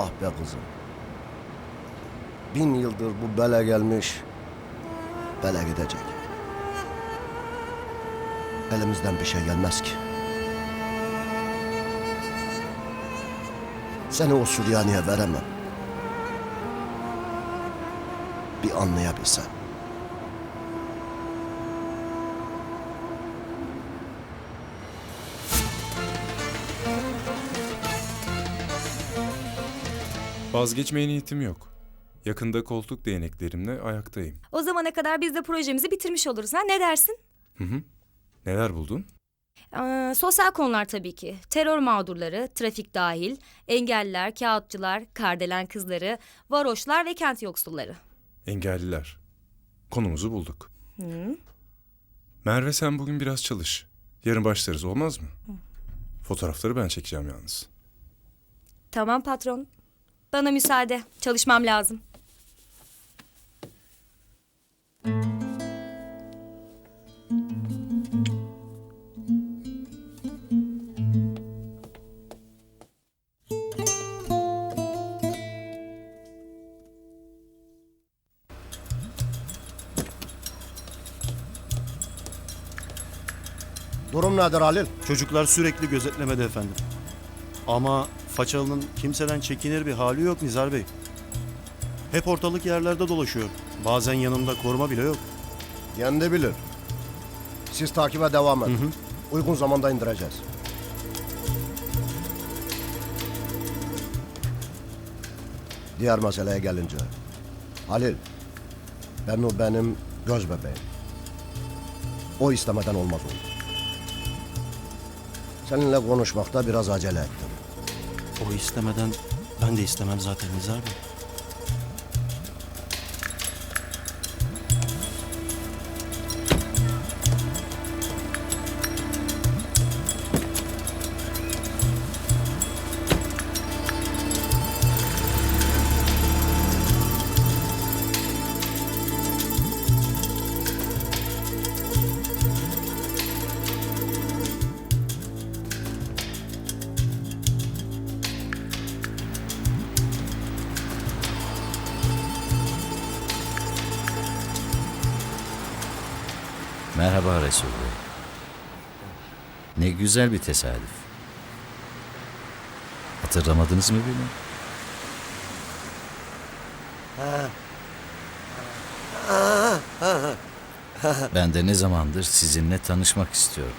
Ah be kızım. Bin yıldır bu bele gelmiş, bele gidecek. Elimizden bir şey gelmez ki. Seni o Süryani'ye veremem. Bir anlayabilsen. Vazgeçmeye niyetim yok. Yakında koltuk değneklerimle ayaktayım. O zamana kadar biz de projemizi bitirmiş oluruz ha ne dersin? Neler buldun? Ee, sosyal konular tabii ki. Terör mağdurları, trafik dahil, engelliler, kağıtçılar, kardelen kızları, varoşlar ve kent yoksulları. Engelliler. Konumuzu bulduk. Merve sen bugün biraz çalış. Yarın başlarız olmaz mı? Fotoğrafları ben çekeceğim yalnız. Tamam patron. Bana müsaade. Çalışmam lazım. Durum nedir Halil? Çocuklar sürekli gözetlemede efendim. Ama Façalı'nın kimseden çekinir bir hali yok Nizar Bey. Hep ortalık yerlerde dolaşıyor. Bazen yanında koruma bile yok. Kendi bilir. Siz takibe devam edin. Uygun zamanda indireceğiz. Diğer meseleye gelince. Halil, ben o benim göz bebeğim. O istemeden olmaz oldu. Seninle konuşmakta biraz acele ettim. O istemeden ben de istemem zaten Nizar Bey. Merhaba Resul Bey. Ne güzel bir tesadüf. Hatırlamadınız mı beni? Ben de ne zamandır sizinle tanışmak istiyorum.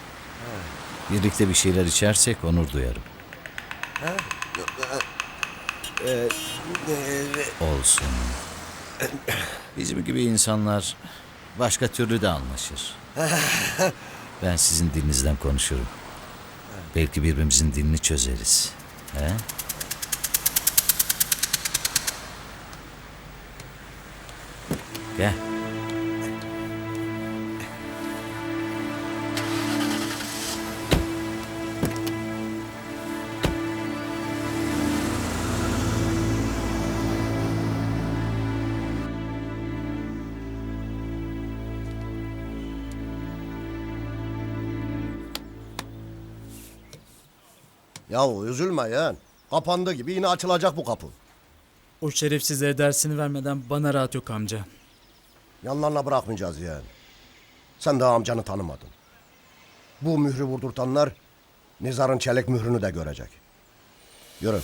Birlikte bir şeyler içersek onur duyarım. Olsun. Bizim gibi insanlar başka türlü de anlaşır. Ben sizin dilinizden konuşurum. Belki birbirimizin dilini çözeriz. He? Gel. Yahu üzülme yeğen. Kapandı gibi yine açılacak bu kapı. O şerefsizlere dersini vermeden bana rahat yok amca. Yanlarına bırakmayacağız yeğen. Sen daha amcanı tanımadın. Bu mührü vurdurtanlar Nizar'ın çelik mührünü de görecek. Yürü.